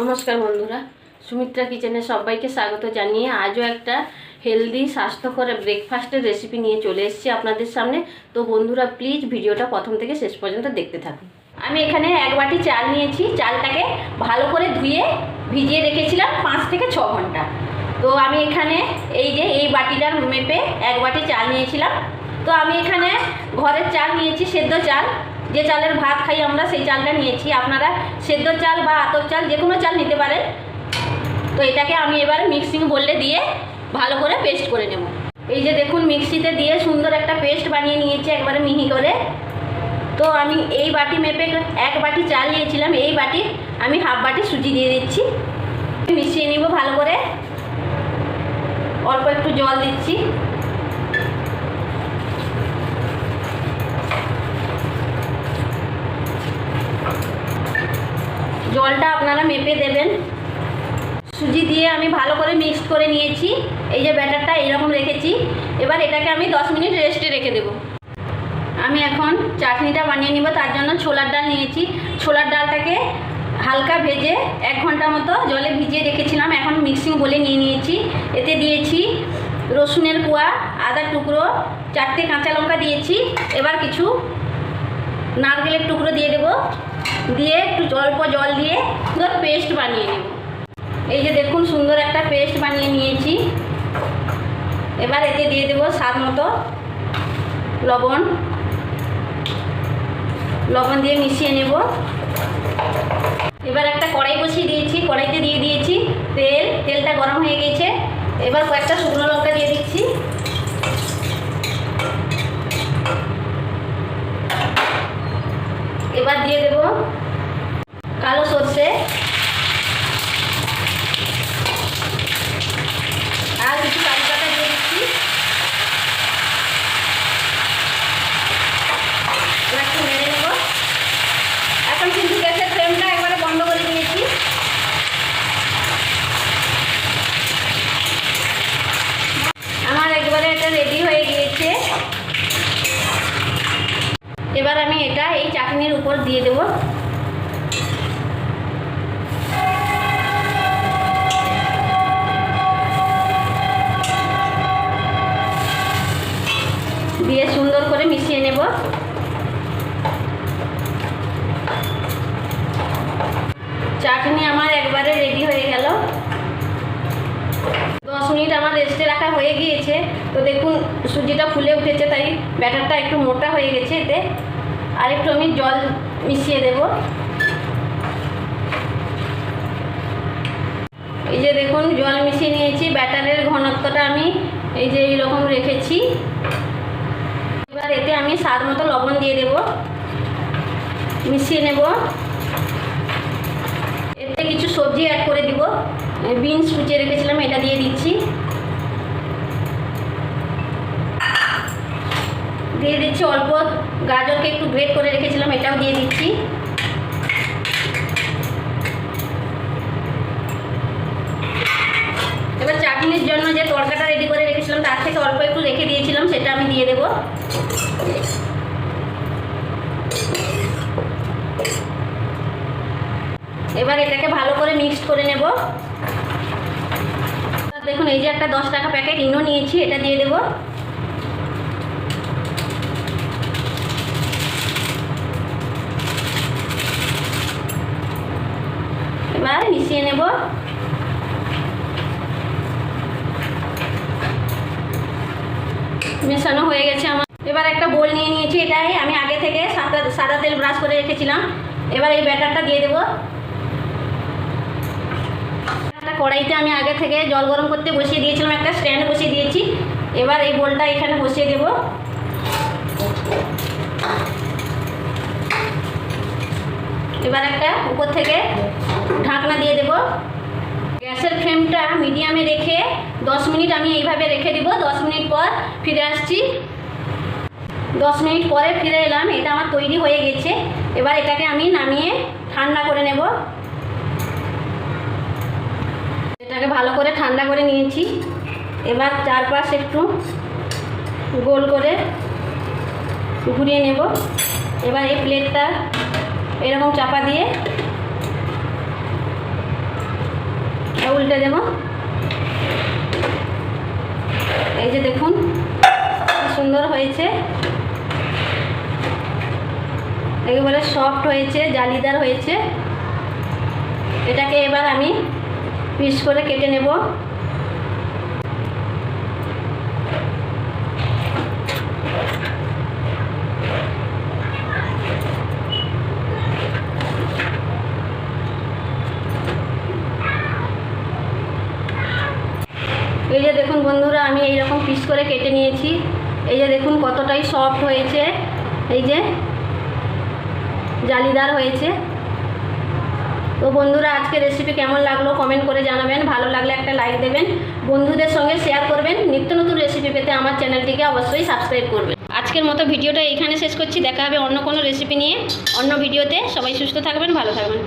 নমস্কার বন্ধুরা, সুমিত্রা কিচেনে সবাইকে স্বাগত জানিয়ে আজও একটা হেলদি, স্বাস্থ্যকর ব্রেকফাস্টের রেসিপি নিয়ে চলে এসেছি আপনাদের সামনে। তো বন্ধুরা প্লিজ ভিডিওটা প্রথম থেকে শেষ পর্যন্ত দেখতে থাকুন। আমি এখানে এক বাটি চাল নিয়েছি। চালটাকে ভালো করে ধুয়ে ভিজিয়ে রেখেছিলাম পাঁচ থেকে ছ ঘণ্টা। তো আমি এখানে এই যে এই বাটিটার মেপে এক বাটি চাল নিয়েছিলাম। তো আমি এখানে ঘরের চাল নিয়েছি, সেদ্ধ চাল। যে চালের ভাত খাই আমরা, সেই চালটা নিয়েছি। আপনারা সেদ্ধ চাল বা আতপ চাল, যে কোনো চাল নিতে পারেন। তো এটাকে আমি এবার মিক্সিং বললে দিয়ে ভালো করে পেস্ট করে নেব। এই যে দেখুন, মিক্সিতে দিয়ে সুন্দর একটা পেস্ট বানিয়ে নিয়েছি একবারে মিহি করে। তো আমি এই বাটি মেপে এক বাটি চাল নিয়েছিলাম। এই বাটি আমি হাফ বাটি সুজি দিয়ে দিচ্ছি। মিশিয়ে নিব ভালো করে। অল্প একটু জল দিচ্ছি। জলটা আপনারা মেপে দেবেন। সুজি দিয়ে আমি ভালো করে মিক্সড করে নিয়েছি। এই যে ব্যাটারটা এইরকম রেখেছি। এবার এটাকে আমি দশ মিনিট রেস্টে রেখে দেব। আমি এখন চাটনিটা বানিয়ে নিব। তার জন্য ছোলার ডাল নিয়েছি। ছোলার ডালটাকে হালকা ভেজে এক ঘণ্টা মতো জলে ভিজিয়ে রেখেছিলাম। এখন মিক্সিং বলে নিয়ে নিয়েছি। এতে দিয়েছি রসুনের কুয়া আদার টুকরো, চারটে কাঁচা লঙ্কা দিয়েছি। এবার কিছু নারকেলের টুকরো দিয়ে দেবো। দিয়ে একটু অল্প জল দিয়ে সুন্দর পেস্ট বানিয়ে নেব। এই যে দেখুন, সুন্দর একটা পেস্ট বানিয়ে নিয়েছি। এবার এতে দিয়ে দেবো স্বাদ মতো লবণ। লবণ দিয়ে মিশিয়ে নেব। এবার একটা কড়াই বসিয়ে দিয়েছি, কড়াইতে দিয়ে দিয়েছি তেল। তেলটা গরম হয়ে গেছে। এবার কয়েকটা শুকনো লঙ্কা দিয়ে দিচ্ছি এবার দিয়ে দেব কালো সর্ষে আর কিছু কারি পাতা দিয়ে দিচ্ছি এবার একটু নেড়ে নেব এখন কিন্তু গ্যাসের ফ্লেমটা একবারে বন্ধ করে দিয়েছি আমার একবারে এটা রেডি হয়ে গিয়েছে এবার আমি চাটনির উপর দিয়ে দেব। দিয়ে সুন্দর করে মিশিয়ে নেব। চাটনি আমার একবারে রেডি হয়ে গেল। দশ মিনিট আমার রেস্টে রাখা হয়ে গিয়েছে। তো দেখুন, সুজিটা ফুলে উঠেছে, তাই ব্যাটারটা একটু মোটা হয়ে গেছে এতে। আর একটু আমি জল মিশিয়ে দেব। এই যে দেখুন, জল মিশিয়ে নিয়েছি। ব্যাটারের ঘনত্বটা আমি এই যে এইরকম রেখেছি। এবার এতে আমি স্বাদ মতো লবণ দিয়ে দেব। মিশিয়ে নেব। এতে কিছু সবজি অ্যাড করে দিব। বিনস কুচিয়ে রেখেছিলাম, এটা দিয়ে দিচ্ছি। দিয়ে দিচ্ছি অল্প গাজরকে একটু গ্রেট করে রেখেছিলাম, এটাও দিয়ে দিচ্ছি। এবার চাটনির জন্য যে তরকাটা রেডি করে রেখেছিলাম, তার থেকে অল্প একটু রেখে দিয়েছিলাম, সেটা আমি দিয়ে দেব। এবার এটাকে ভালো করে মিক্সড করে নেব। দেখুন, এই যে একটা দশ টাকা প্যাকেট ইনো নিয়েছি, এটা দিয়ে দেবো। মিশিয়ে নেব। মেশানো হয়ে গেছে আমার। এবার একটা বোল নিয়ে নিয়েছি এটাই। আমি আগে থেকে সাদা সাদা তেল ব্রাশ করে রেখেছিলাম। এবার এই ব্যাটারটা দিয়ে দেবো। একটা কড়াইতে আমি আগে থেকে জল গরম করতে বসিয়ে দিয়েছিলাম, একটা স্ট্যান্ড বসিয়ে দিয়েছি। এবার এই বোলটা এখানে বসিয়ে দেবো। এবার একটা উপর থেকে ঢাকনা দিয়ে দেব গ্যাসের ফ্লেমটা মিডিয়ামে রেখে দশ মিনিট আমি এইভাবে রেখে দিব, দশ মিনিট পর ফিরে আসছি। দশ মিনিট পরে ফিরে এলাম, এটা আমার তৈরি হয়ে গেছে। এবার এটাকে আমি নামিয়ে ঠান্ডা করে নেব। এটাকে ভালো করে ঠান্ডা করে নিয়েছি। এবার চারপাশ একটু গোল করে ঘুরিয়ে নেব। এবার এই প্লেটটা এরকম চাপা দিয়ে উল্টে দেব এই যে দেখুন সুন্দর হয়েছে। একেবারে সফট হয়েছে, জালিদার হয়েছে। এটাকে এবার আমি পিস করে কেটে নেব। এই যে দেখুন বন্ধুরা পিস করে কেটে নিয়েছি। এই যে দেখুন কতটাই সফট হয়েছে। এই যে জালিদার হয়েছে। তো বন্ধুরা, আজকে রেসিপি কেমন লাগল কমেন্ট করে জানাবেন। ভালো লাগলে একটা লাইক দেবেন। বন্ধুদের সঙ্গে শেয়ার করবেন। নিত্য নতুন রেসিপি পেতে আমার চ্যানেলটিকে অবশ্যই সাবস্ক্রাইব করবেন। আজকের মতো ভিডিওটা এইখানে শেষ করছি। দেখা হবে অন্য কোনো রেসিপি নিয়ে অন্য ভিডিওতে। সবাই সুস্থ থাকবেন, ভালো থাকবেন।